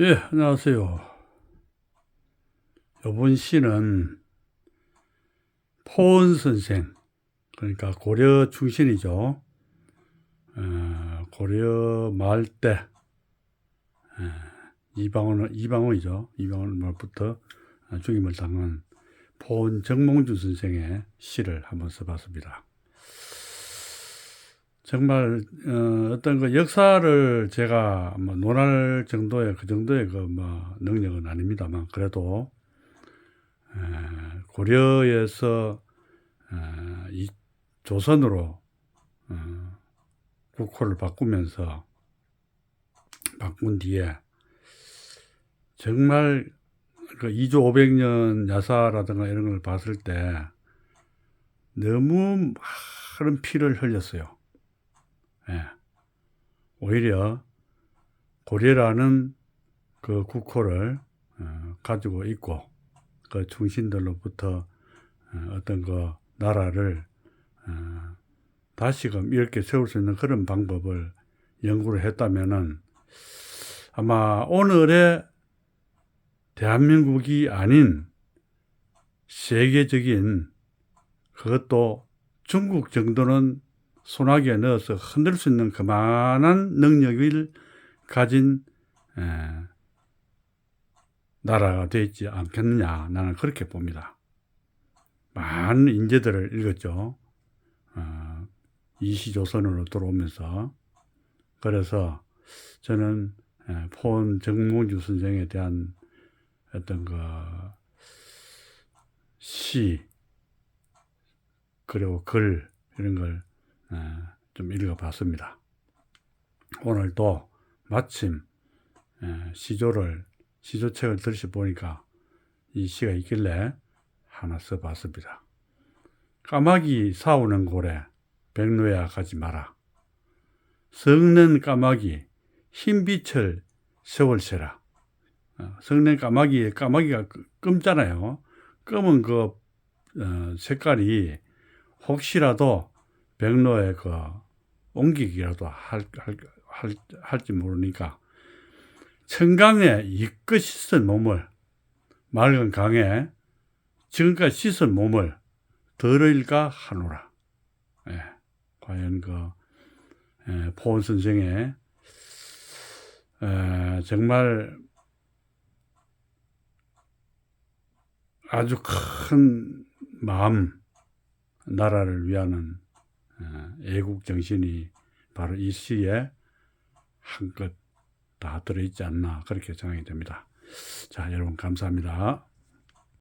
예, 안녕하세요. 이번 시는 포은 선생, 그러니까 고려 충신이죠. 어, 고려 말 때, 어, 이방원, 이방원이죠. 이방원 말부터 죽임을 당한 포은 정몽주 선생의 시를 한번 써봤습니다. 정말 어, 어떤 그 역사를 제가 뭐 논할 정도의 그 정도의 그 뭐 능력은 아닙니다만 그래도 에, 고려에서 에, 이 조선으로 어, 국호를 바꾸면서 바꾼 뒤에 정말 그 2조 500년 야사라든가 이런 걸 봤을 때 너무 많은 피를 흘렸어요. 예. 오히려 고려라는 그 국호를 어, 가지고 있고 그 충신들로부터 어, 어떤 그 나라를 어, 다시금 이렇게 세울 수 있는 그런 방법을 연구를 했다면은 아마 오늘의 대한민국이 아닌 세계적인 그것도 중국 정도는 소나기에 넣어서 흔들 수 있는 그만한 능력을 가진 에, 나라가 되지 않겠느냐 나는 그렇게 봅니다. 많은 인재들을 읽었죠. 어, 이시조선으로 들어오면서 그래서 저는 에, 포은 정몽주 선생에 대한 어떤 그 시 그리고 글 이런 걸 좀 읽어봤습니다. 오늘도 마침 시조를 시조책을 들시 보니까 이 시가 있길래 하나 써봤습니다. 까마귀 사오는 고래 백로야 가지 마라. 성낸 까마귀 흰빛을 세월새라. 어, 성낸 까마귀 까마귀가 검잖아요. 검은 그 어, 색깔이 혹시라도 백로의 그 옮기기라도 할, 할, 할, 할지 모르니까 청강에 이껏 씻은 몸을 맑은 강에 지금까지 씻은 몸을 덜을까 하노라. 예, 과연 그 예, 포원 선생의 에, 정말 아주 큰 마음, 나라를 위하는 어, 애국 정신이 바로 이 시에 한껏 다 들어있지 않나 그렇게 생각이 됩니다. 자, 여러분 감사합니다.